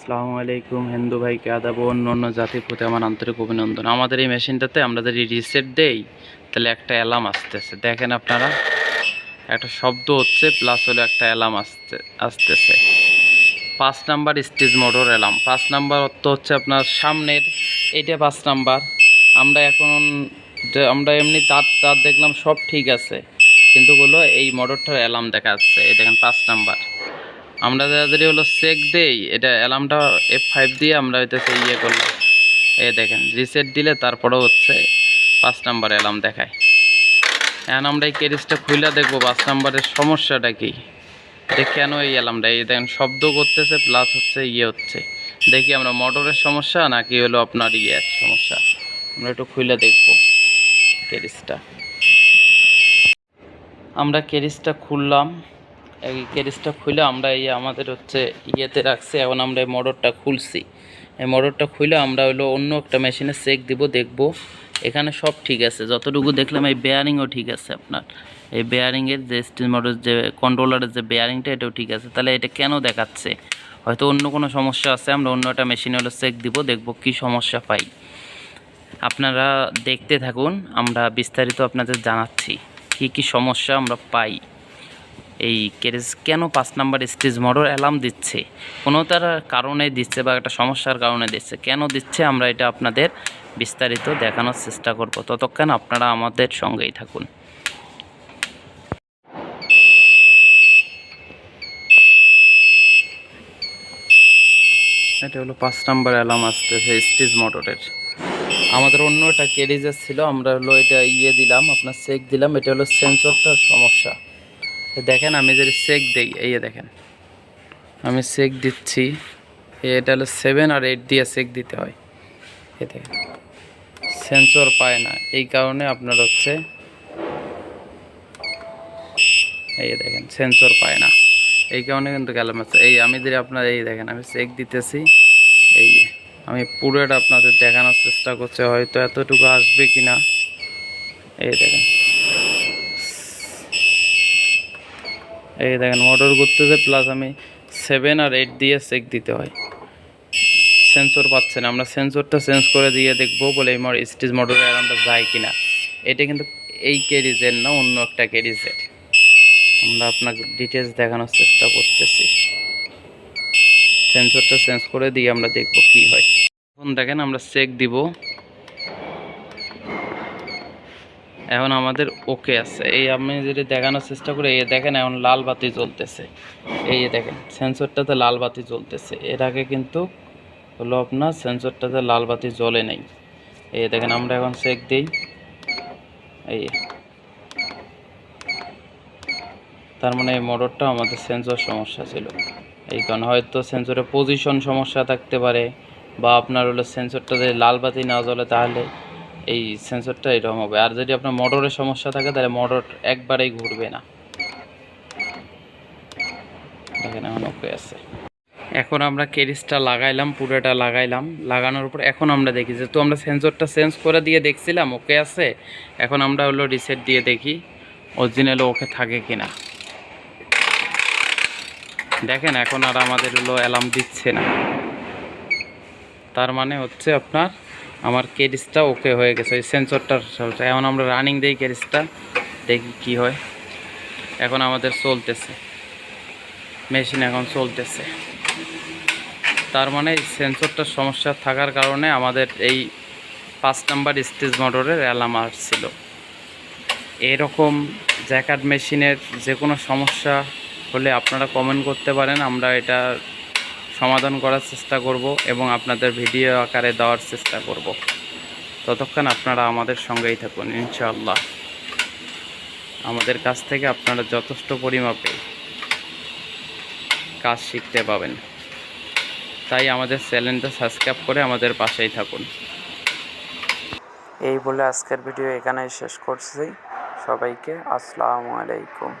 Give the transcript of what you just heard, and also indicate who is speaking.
Speaker 1: আসসালামু আলাইকুম, হিন্দু ভাইকে আদাব অন্য অন্য জাতির প্রতি আমার আন্তরিক অভিনন্দন। আমাদের এই মেশিনটাতে আমরা যদি রিসেট দেই, তাহলে একটা অ্যালার্ম আসতেছে। দেখেন আপনারা, একটা শব্দ হচ্ছে প্লাস হলো একটা অ্যালার্ম আসতে, আসতেছে। পাঁচ নাম্বার স্টেজ মোটর অ্যালার্ম পাঁচ নাম্বার অর্থ হচ্ছে আপনার সামনের, এইটা পাঁচ নাম্বার। আমরা এখন আমরা এমনি তার তার দেখলাম সব ঠিক আছে, কিন্তু হলো এই মোটরটার অ্যালার্ম দেখা যাচ্ছে। এই দেখেন পাঁচ নাম্বার। আমরা যদি হলো চেক দেই, এটা অ্যালার্মটা এফ ফাইভ দিয়ে আমরা হইতেছে ইয়ে করলাম এ দেখেন রিসেট দিলে তারপরেও হচ্ছে পাঁচ নাম্বার অ্যালার্ম দেখায়। এখন আমরা এই কেরিসটা খুলে দেখব, পাঁচ নাম্বারের সমস্যাটা কি? এটা কেন এই অ্যালার্মটা এই দেখেন, শব্দ করতেছে প্লাস হচ্ছে ইয়ে হচ্ছে। দেখি আমরা মোটরের সমস্যা নাকি হলো আপনার ইয়ের সমস্যা? আমরা একটু খুলে দেখব কেরিসটা আমরা কেরিসটা খুললাম। এই কেরিসটা খুলে আমরা এই আমাদের হচ্ছে ইয়েতে রাখছি, এখন আমরা এই মোটরটা খুলছি। এই মোটরটা খুলে আমরা হলো অন্য একটা মেশিনে চেক দিব, দেখব। এখানে সব ঠিক আছে, যতটুকু দেখলাম এই বেয়ারিংও ঠিক আছে আপনার। এই বেয়ারিংয়ের যে স্টিল মোটর যে কন্ট্রোলারের যে বেয়ারিংটা এটাও ঠিক আছে। তাহলে এটা কেন দেখাচ্ছে? হয়তো অন্য কোনো সমস্যা আছে, আমরা অন্য একটা মেশিনে হলো চেক দিব, দেখব কি সমস্যা পাই। আপনারা দেখতে থাকুন, আমরা বিস্তারিত আপনাদের জানাচ্ছি, কি কি সমস্যা আমরা পাই। এই কেরেজ কেন পাঁচ নাম্বার স্টেজ মোটর অ্যালার্ম দিচ্ছে? কোনো তার কারণে দিচ্ছে বা একটা সমস্যার কারণে দিচ্ছে, কেন দিচ্ছে আমরা এটা আপনাদের বিস্তারিত দেখানোর চেষ্টা করব। ততক্ষণ আপনারা আমাদের সঙ্গেই থাকুন। এটা হলো পাঁচ নাম্বার অ্যালার্ম আসতেছে স্টেজ মোটরের আমাদের অন্য একটা কেরিজের ছিল, আমরা হলো এটা ইয়ে দিলাম, আপনার চেক দিলাম, এটা হলো সেন্সরটার সমস্যা। দেখেন, আমি যদি চেক দিই, এই দেখেন। আমি চেক দিচ্ছি। এটা হলো সেভেন আর এইট দিয়ে চেক দিতে হয়। এ দেখেন। সেন্সর পায় না। এই কারণে আপনার হচ্ছে এই দেখেন সেন্সর পায় না। এই কারণে কিন্তু গেলাম আছে এই আমি যদি আপনার, এই দেখেন, আমি চেক দিতেছি। এই আমি পুরোটা আপনাদের দেখানোর চেষ্টা করছি। হয়তো এতটুকু আসবে কি না এই দেখেন। এই দেখেন মোটর করতেছে প্লাস আমি সেভেন আর এইট দিয়ে চেক দিতে হয়। সেন্সর পাচ্ছে না আমরা সেন্সরটা চেঞ্জ করে দিয়ে দেখব, বলে এই স্টেজ মোটরের অ্যালার্মটা যায় কি না এটা কিন্তু এই কেরিজের না, অন্য একটা কেরিজের। আমরা আপনাকে ডিটেলস দেখানোর চেষ্টা করতেছি। সেন্সরটা চেঞ্জ করে দিয়ে আমরা দেখব কি হয়। এখন দেখেন, আমরা চেক দিব। এখন আমাদের ওকে আছে। এই আমি যদি দেখানোর চেষ্টা করি, এই দেখেন এখন লাল বাতি জ্বলতেছে। এই দেখেন সেন্সরটাতে লাল বাতি জ্বলতেছে। এর আগে কিন্তু হলো আপনার সেন্সরটাতে লাল বাতি জ্বলে নেই। এই দেখেন, আমরা এখন চেক দিই। এই তার মানে এই মোটরটা আমাদের সেন্সর সমস্যা ছিল। এই কারণে হয়তো সেন্সরের পজিশন সমস্যা থাকতে পারে, বা আপনার হলো সেন্সরটাতে লাল বাতি না জ্বলে তাহলে এই সেন্সরটা এরকম হবে। আর যদি আপনার মোটরের সমস্যা থাকে, তাহলে মোটর একবারেই ঘুরবে না। দেখেন, এখন ওকে আছে। এখন আমরা কেরিসটা লাগাইলাম, পুরোটা লাগাইলাম। লাগানোর উপর এখন আমরা দেখি যে তো আমরা সেন্সরটা চেঞ্জ করে দিয়ে দেখছিলাম ওকে আছে। এখন আমরা হলো রিসেট দিয়ে দেখি অরিজিনাল ওকে থাকে কিনা। দেখেন, এখন আর আমাদের হলো অ্যালার্ম দিচ্ছে না। তার মানে হচ্ছে আপনার আমার কেরিসটা ওকে হয়ে গেছে ওই সেন্সরটার এখন আমরা রানিং দিই কেরিসটা, দেখি কি হয়। এখন আমাদের চলতেছে। মেশিন এখন চলতেছে। তার মানে সেন্সরটার সমস্যা থাকার কারণে আমাদের এই পাঁচ নাম্বার স্টেজ মোটরের অ্যালার্ম আসছিল। এরকম জ্যাকাট মেশিনের যে কোনো সমস্যা হলে আপনারা কমেন্ট করতে পারেন। আমরা এটা সমাধান করার চেষ্টা করব এবং আপনাদের ভিডিও আকারে দেওয়ার চেষ্টা করব। ততক্ষণ আপনারা আমাদের সঙ্গেই থাকুন, ইনশাআল্লাহ। আমাদের কাছ থেকে আপনারা যথেষ্ট পরিমাপে কাজ শিখতে পাবেন। তাই আমাদের চ্যানেলটা সাবস্ক্রাইব করে আমাদের পাশেই থাকুন। এই বলে আজকের ভিডিও এখানেই শেষ করছি। সবাইকে আসসালামু আলাইকুম।